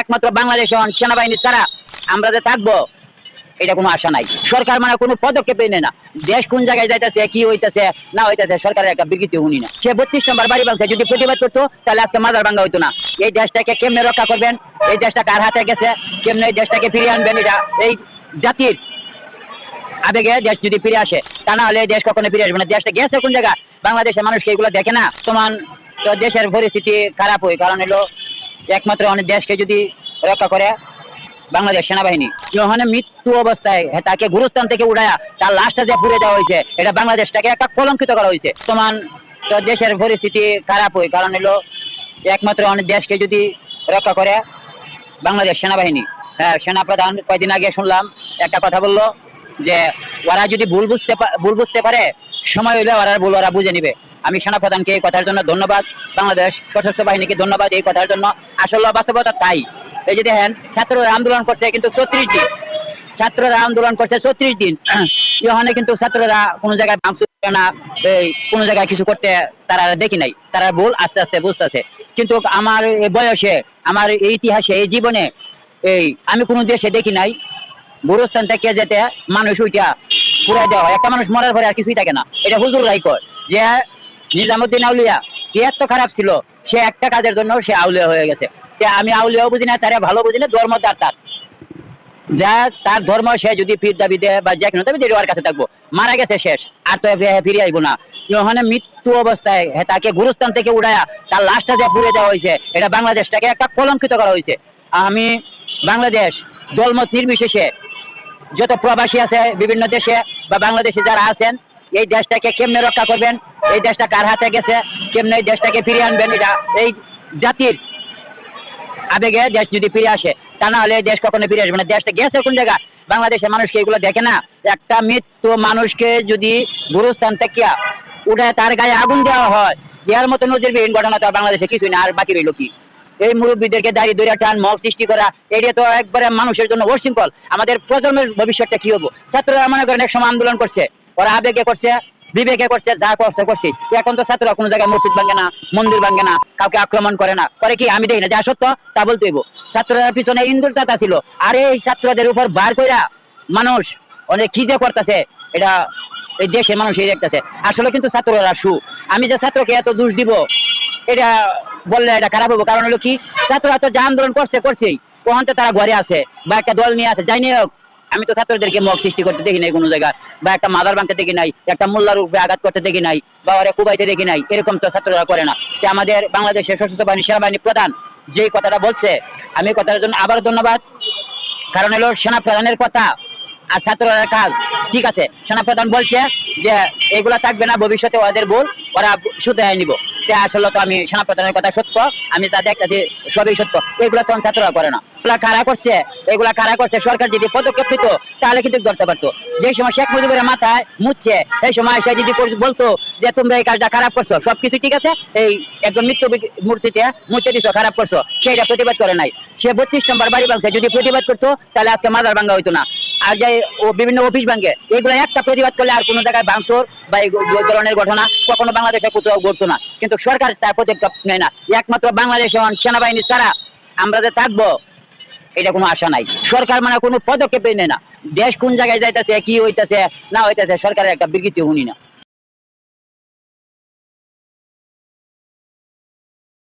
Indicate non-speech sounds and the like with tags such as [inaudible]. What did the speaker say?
একমাত্র বাংলাদেশ সেনাবাহিনী ছাড়া আমরা যে থাকব, এটা কোনো আশা নাই। সরকার মানে কোনো পদক্ষেপ নেয় না। দেশ কোন জায়গায় যাইতেছে, কি হইতেছে, না হইতেছে, সরকারের একটা বিকৃতি শুনি না। সে বত্রিশ নম্বর বাড়ি ভাঙছে, যদি প্রতিবাদ করতো, তাহলে আজকে মাদার ভাঙ্গা হইতো না। এই দেশটাকে কেমনে রক্ষা করবেন? এই দেশটা কার হাতে গেছে? কেমনে এই দেশটাকে ফিরিয়ে আনবেন? এটা এই জাতির আবেগে দেশ যদি ফিরে আসে, তা না হলে দেশ কখনো ফিরে আসবে না। দেশটা গেছে কোন জায়গা বাংলাদেশের মানুষ এগুলো দেখে না? তোমার তো দেশের পরিস্থিতি খারাপ হয়, কারণ হলো একমাত্র অনেক দেশকে যদি রক্ষা করে বাংলাদেশ সেনাবাহিনী। যখন মৃত্যু অবস্থায় তাকে গুরুস্থান থেকে উড়ায়া তার লাশটা যে পুড়ে দেওয়া হয়েছে, এটা বাংলাদেশটাকে একটা কলঙ্কিত করা হয়েছে। তো দেশের পরিস্থিতি খারাপ হয়, কারণ হলো একমাত্র অনেক দেশকে যদি রক্ষা করে বাংলাদেশ সেনাবাহিনী। হ্যাঁ সেনাপ্রধান কয়দিন আগে শুনলাম, একটা কথা বলল যে, ওরা যদি ভুল বুঝতে ভুল বুঝতে পারে, সময় হইলে ওরা ভুল ওরা বুঝে নিবে। আমি সেনাপ্রধানকে এই কথার জন্য ধন্যবাদ। বাংলাদেশ সশস্ত্র বাহিনীকে ধন্যবাদ এই কথার জন্য। আসলে বাস্তবতা তাই। এই যে দেখেন, ছাত্ররা আন্দোলন করছে কিন্তু চৌত্রিশ দিন। ছাত্ররা আন্দোলন করছে চৌত্রিশ দিন। [clears throat] এখানে কিন্তু ছাত্ররা কোনো জায়গায় ভাঙচুর না। কোনো জায়গায় কিছু করতে তারা দেখি নাই। তারা ভুল আস্তে আস্তে বুঝতেছে। কিন্তু আমার বয়সে, আমার এই ইতিহাসে, এই জীবনে, এই আমি কোনো দেশে দেখি নাই। গুরুস্থান থেকে যেতে মানুষ ওইটা পুরাই দেওয়া হয়। একটা মানুষ মরার পরে আর কিছুই থাকে না। এটা হুজুর রাইকর যে নিজামুদ্দিন আউলিয়া, সে এত খারাপ ছিল, সে একটা কাজের জন্য সে আউলিয়া হয়ে গেছে। আমি আউলিয়াও বুঝি না, তারা ভালো বুঝি না, ধর্ম তার তার। যা তার ধর্ম, সে যদি ফির দাবি দেয় বা যে কোনো দাবি দিয়ে কাছে থাকব, মারা গেছে শেষ, আর তো ফিরে আইবো না। ওখানে মৃত্যু অবস্থায় তাকে গুরুস্থান থেকে উড়ায়া তার লাশটা যে পুড়ে দেওয়া হয়েছে এটা বাংলাদেশটাকে একটা কলঙ্কিত করা হয়েছে আমি বাংলাদেশ দলমত নির্বিশেষে যত প্রবাসী আছে বিভিন্ন দেশে বা বাংলাদেশে যারা আছেন, এই দেশটাকে কেমনে রক্ষা করবেন? এই দেশটা কার হাতে গেছে? কেমনে এই দেশটাকে ফিরিয়ে আনবেন? এটা এই জাতির আবেগে দেশ যদি ফিরে আসে, তা না হলে এই দেশ কখনো ফিরে আসবে না। দেশটা গেছে কোন জায়গা বাংলাদেশের মানুষকে এগুলো দেখে না? একটা মৃত্যু মানুষকে যদি গুরুস্থান থেকে উঠে তার গায়ে আগুন দেওয়া হয় এর মতো নজিরবিহীন ঘটনা তো বাংলাদেশে কিছুই না, আর বাকি রইল কি? এই মুরব্বীদেরকে দাঁড়িয়ে দৈরা টান মগ সৃষ্টি করা, এটা তো একবারে মানুষের জন্য অশৃঙ্খল আমাদের প্রজন্মের ভবিষ্যৎটা কি হব? ছাত্ররা মনে করেন এক সময় আন্দোলন করছে, ওরা আবেগে করছে বিবেকে করছে, যা করছে করছে। এখন তো ছাত্ররা কোনো জায়গায় মসজিদ ভাঙে না, মন্দির ভাঙে না, কাউকে আক্রমণ করে না। করে কি? আমি দেখি না। যা সত্য, তা বলতে হইব। ছাত্ররা পিছনে ইন্দুর দাতা ছিল। আরে এই ছাত্রদের উপর বার কইরা মানুষ অনেক কি যে করতেছে, এটা এই দেশে মানুষ এই দেখতেছে। আসলে কিন্তু ছাত্ররা সু। আমি যে ছাত্রকে এত দোষ দিব, এটা বললে এটা খারাপ হব কারণ হলো কি? ছাত্ররা তো যা আন্দোলন করছে, করছেই। ওখান তো তারা ঘরে আছে, বা একটা দল নিয়ে আছে। যাই নিয়ে হোক আমি তো ছাত্রদেরকে মগ সৃষ্টি করতে দেখি নাই কোনো জায়গায়, বা একটা মাদার বাঁধতে দেখি নাই, একটা মোল্লার উপরে আঘাত করতে দেখি নাই, বা ওরা কুবাইতে দেখি নাই, এরকম তো ছাত্ররা করে না। যে আমাদের বাংলাদেশের সশস্ত্র বাহিনী সেনাবাহিনী প্রধান যে কথাটা বলছে, আমি এই কথাটার জন্য আবার ধন্যবাদ। কারণ হলো সেনা প্রধানের কথা, আর ছাত্ররা কাজ, ঠিক আছে। সেনা প্রধান বলছে যে, এগুলা থাকবে না, ভবিষ্যতে ওদের ভুল, ওরা শুধরে নিব। আসলে তো আমি সেনা প্রধানের কথা সত্য, আমি তা দেখতেছি সবই সত্য। এগুলা তখন ছাত্ররা করে না। এগুলা কারা করছে, এগুলা কারা করছে সরকার যদি পদক্ষেপ নিত, তাহলে কিন্তু ধরতে পারতো। যে সময় শেখ মুজিবের মাথায় মুছছে এই সময় সে যদি বলতো যে, তোমরা এই কাজটা খারাপ করছ, সবকিছু ঠিক আছে, এই একজন মৃত্যু মূর্তিতে মুছে দিছো, খারাপ করছ সেটা প্রতিবাদ করে নাই। সে বত্রিশ নম্বর বাড়ি ভাঙছে, যদি প্রতিবাদ করতো, তাহলে আজকে মাদার ভাঙ্গা হইতো না। আর যে, ও বিভিন্ন অফিস ভাঙ্গে এগুলো একটা প্রতিবাদ করলে আর কোনো জায়গায় ভাঙচুর বা এই ধরনের ঘটনা কখনো বাংলাদেশে কোথাও ঘটতো না। কিন্তু সরকার তার পদক্ষেপ নেয় না। একমাত্র বাংলাদেশ সেনাবাহিনী ছাড়া আমরা যে থাকব এটা কোনো আশা নাই। সরকার মানে কোনো পদক্ষেপ নেয় না। দেশ কোন জায়গায় যাইতেছে, কি হইতেছে, না হইতেছে, সরকারের একটা বিকৃতি শুনি না।